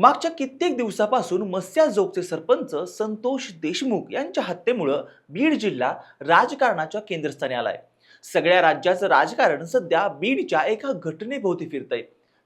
मागच्या कित्येक दिवसापासून मस्याजोगचे सरपंच संतोष देशमुख यांच्या हत्येमुळं बीड जिल्हा राजकारणाच्या केंद्रस्थानी आलाय. सगळ्या राज्याचं राजकारण सध्या बीडच्या एका घटनेभोवती फिरतंय.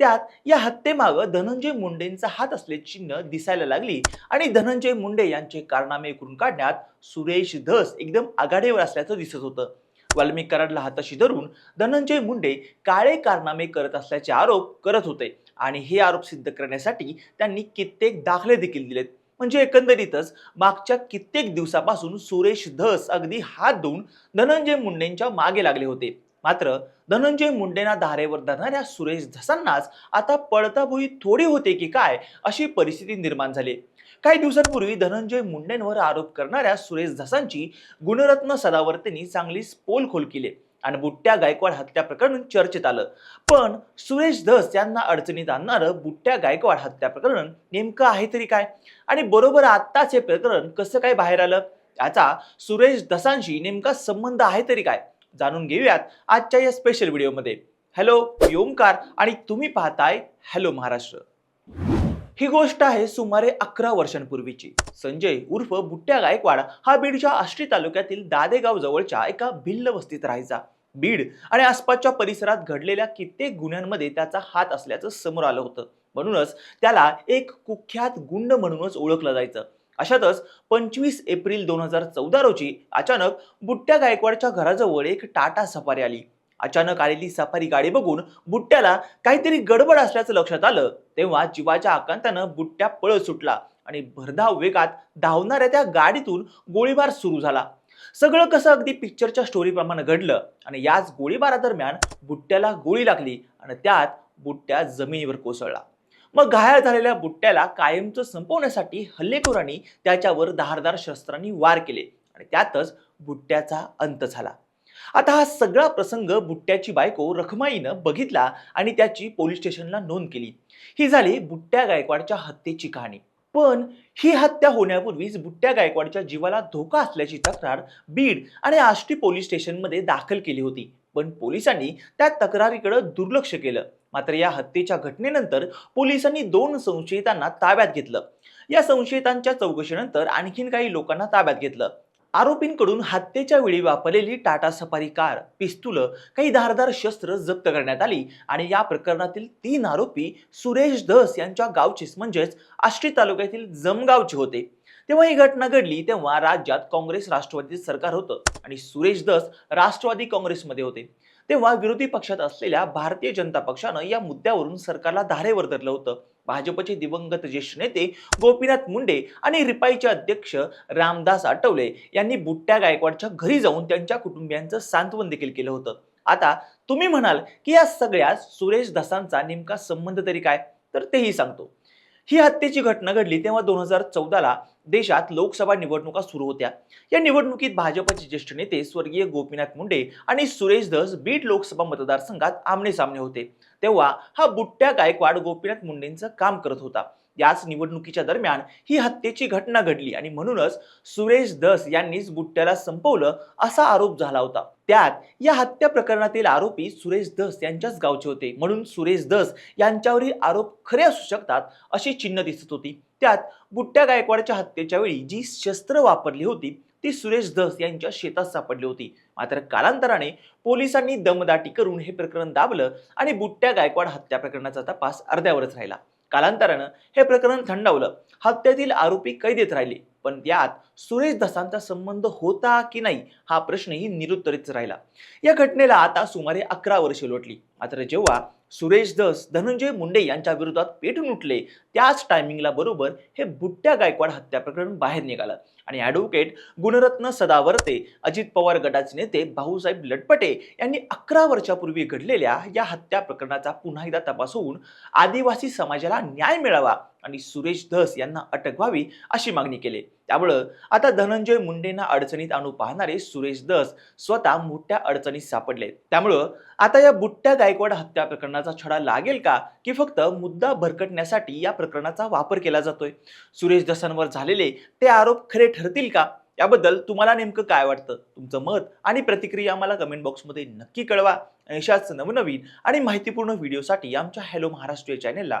त्यात या हत्येमागं धनंजय मुंडेंचा हात असल्याची चिन्ह दिसायला लागली आणि धनंजय मुंडे यांचे कारनामे करून काढण्यात सुरेश धस एकदम आघाडीवर असल्याचं दिसत होतं. वाल्मिक कराडला हाताशी धरून धनंजय मुंडे काळे कारनामे करत असल्याचे आरोप करत होते. आणि हे आरोप सिद्ध करण्यासाठी त्यांनी कित्येक दाखले देखील दिलेत. म्हणजे एकंदरीतच मागच्या कित्येक दिवसापासून सुरेश धस अगदी हात धुवून धनंजय मुंडेंच्या मागे लागले होते. मात्र धनंजय मुंडेंना धारेवर धरणाऱ्या सुरेश धसांनाच आता पळता भुई थोडी होते की काय अशी परिस्थिती निर्माण झाली. काही दिवसांपूर्वी धनंजय मुंडेंवर आरोप करणाऱ्या सुरेश धसांची गुणरत्न सदावर्तेंनी चांगलीच पोलखोल केली. आणि बुट्ट्या गायकवाड हत्या प्रकरण चर्चेत आलं. पण सुरेश धस यांना अडचणीत आणणारं बुट्ट्या गायकवाड हत्या प्रकरण नेमकं आहे तरी काय? आणि बरोबर आत्ताच हे प्रकरण कसं काय बाहेर आलं? याचा सुरेश धसांशी नेमका संबंध आहे तरी काय? जाणून घेऊयात आजच्या या स्पेशल व्हिडिओमध्ये हॅलो ओमकार आणि तुम्ही पाहताय हॅलो महाराष्ट्र. ही गोष्ट आहे सुमारे अकरा वर्षांपूर्वीची. संजय उर्फ बुट्ट्या गायकवाड हा बीडच्या आष्टी तालुक्यातील दादेगाव जवळच्या एका भिल्ल वस्तीत राहायचा. बीड आणि आसपासच्या परिसरात घडलेल्या कित्येक गुन्ह्यांमध्ये त्याचा हात असल्याचं समोर आलं होतं. म्हणूनच त्याला एक कुख्यात गुंड म्हणूनच ओळखलं जायचं. अशातच पंचवीस एप्रिल दोन हजार चौदा रोजी अचानक बुट्ट्या गायकवाडच्या घराजवळ एक टाटा सफारी आली. अचानक आलेली सफारी गाडी बघून बुट्ट्याला काहीतरी गडबड असल्याचं लक्षात आलं. तेव्हा जीवाच्या आकांतानं बुट्ट्या पळत सुटला आणि भरधाव वेगात धावणाऱ्या त्या गाडीतून गोळीबार सुरू झाला. सगळं कसं अगदी पिक्चरच्या स्टोरीप्रमाणे घडलं आणि याच गोळीबारादरम्यान बुट्ट्याला गोळी लागली आणि त्यात बुट्ट्या जमिनीवर कोसळला. मग घायाळ झालेल्या बुट्ट्याला कायमचं संपवण्यासाठी हल्लेखोरांनी त्याच्यावर धारदार शस्त्रांनी वार केले आणि त्यातच बुट्ट्याचा अंत झाला. आता हा सगळा प्रसंग बुट्ट्याची बायको रखमाईनं बघितला आणि त्याची पोलीस स्टेशनला नोंद केली. ही झाली बुट्ट्या गायकवाडच्या हत्येची कहाणी. पण ही हत्या होण्यापूर्वीच बुट्ट्या गायकवाडच्या जीवाला धोका असल्याची तक्रार बीड आणि आष्टी पोलीस स्टेशनमध्ये दाखल केली होती. पण पोलिसांनी त्या तक्रारीकडे दुर्लक्ष केलं. मात्र या हत्येच्या घटनेनंतर पोलिसांनी दोन संशयितांना ताब्यात घेतलं. या संशयितांच्या चौकशीनंतर आणखीन काही लोकांना ताब्यात घेतलं. आरोपींकडून हत्येच्या वेळी वापरलेली टाटा सफारी कार पिस्तुल काही धारदार शस्त्र जप्त करण्यात आली आणि या प्रकरणातील तीन आरोपी सुरेश धस यांच्या गावचेच म्हणजेच आष्टी तालुक्यातील जमगावचे होते. तेव्हा ही घटना घडली तेव्हा राज्यात काँग्रेस राष्ट्रवादीचं सरकार होतं आणि सुरेश धस राष्ट्रवादी काँग्रेसमध्ये होते. तेव्हा विरोधी पक्षात असलेल्या भारतीय जनता पक्षानं या मुद्द्यावरून सरकारला धारेवर धरलं होतं. भाजपचे दिवंगत ज्येष्ठ नेते गोपीनाथ मुंडे आणि रिपाईचे अध्यक्ष रामदास आठवले यांनी बुट्ट्या गायकवाडच्या घरी जाऊन त्यांच्या कुटुंबियांचं सांत्वन देखील केलं होतं. आता तुम्ही म्हणाल की या सगळ्या सुरेश धसांचा नेमका संबंध तरी काय? तर तेही सांगतो. ही हत्येची घटना घडली तेव्हा दोन हजार चौदाला देशात लोकसभा निवडणुका सुरू होत्या. या निवडणुकीत भाजपचे ज्येष्ठ नेते स्वर्गीय गोपीनाथ मुंडे आणि सुरेश धस बीड लोकसभा मतदारसंघात आमने सामने होते. तेव्हा हा बुट्ट्या गायकवाड गोपीनाथ मुंडेंचं काम करत होता. याच निवडणुकीच्या दरम्यान ही हत्येची घटना घडली आणि म्हणूनच सुरेश दस यांनीच बुट्ट्याला संपवलं असा आरोप झाला होता. त्यात या हत्या प्रकरणातील आरोपी सुरेश दस यांच्याच गावचे होते. म्हणून सुरेश दस यांच्यावरील आरोप खरे असू शकतात अशी चिन्ह दिसत होती. त्यात बुट्ट्या गायकवाडच्या हत्येच्या वेळी जी शस्त्र वापरली होती ती सुरेश धस यांच्या शेतात सापडली होती. मात्र कालांतराने पोलिसांनी दमदाटी करून हे प्रकरण दाबलं आणि बुट्ट्या गायकवाड हत्या प्रकरणाचा तपास अर्ध्यावरच राहिला. कालांतरानं हे प्रकरण थंडावलं. हत्येतील आरोपी कैदेत राहिले पण यात सुरेश धसांचा संबंध होता की नाही हा प्रश्नही निरुत्तरित राहिला. या घटनेला आता सुमारे अकरा वर्षे लोटली. मात्र जेव्हा सुरेश दस धनंजय मुंडे यांच्या विरोधात पेटून उठले. त्याच टायमिंगला बरोबर हे बुट्ट्या गायकवाड हत्या प्रकरण बाहेर निघालं. आणि ॲडव्होकेट गुणरत्न सदावर्ते अजित पवार गटाचे नेते भाऊसाहेब लटपटे यांनी अकरा वर्षापूर्वी घडलेल्या या हत्या प्रकरणाचा पुन्हा एकदा तपास होऊन आदिवासी समाजाला न्याय मिळावा आणि सुरेश धस यांना अटक व्हावी अशी मागणी केली. त्यामुळं आता धनंजय मुंडेंना अडचणीत आणू पाहणारे सुरेश धस स्वतः मोठ्या अडचणीत सापडले. त्यामुळं आता या बुट्ट्या गायकवाड हत्या प्रकरणाचा छडा लागेल का? की फक्त मुद्दा भरकटण्यासाठी या प्रकरणाचा वापर केला जातोय? सुरेश धसांवर झालेले ते आरोप खरे ठरतील का? याबद्दल तुम्हाला नेमकं काय वाटतं? तुमचं मत आणि प्रतिक्रिया आम्हाला कमेंट बॉक्समध्ये नक्की कळवा. अशाच नवनवीन आणि माहितीपूर्ण व्हिडिओसाठी आमच्या हॅलो महाराष्ट्र चॅनेलला